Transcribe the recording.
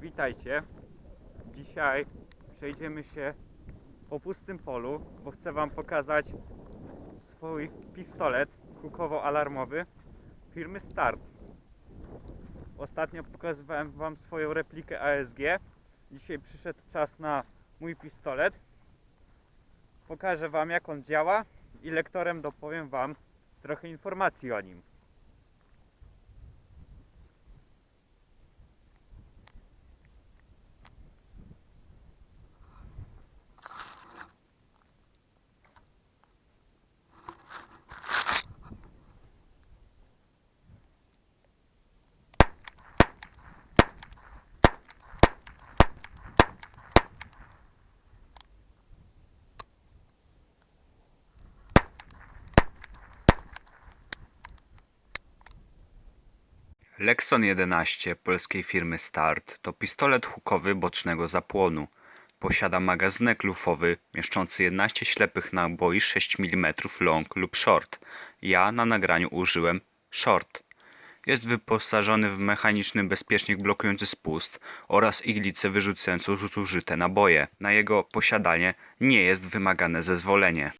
Witajcie. Dzisiaj przejdziemy się po pustym polu, bo chcę Wam pokazać swój pistolet hukowo-alarmowy firmy Start. Ostatnio pokazywałem Wam swoją replikę ASG. Dzisiaj przyszedł czas na mój pistolet. Pokażę Wam jak on działa i lektorem dopowiem Wam trochę informacji o nim. Lexon 11 polskiej firmy Start to pistolet hukowy bocznego zapłonu. Posiada magazynek lufowy mieszczący 11 ślepych naboi 6 mm long lub short. Ja na nagraniu użyłem short. Jest wyposażony w mechaniczny bezpiecznik blokujący spust oraz iglicę wyrzucającą zużyte naboje. Na jego posiadanie nie jest wymagane zezwolenie.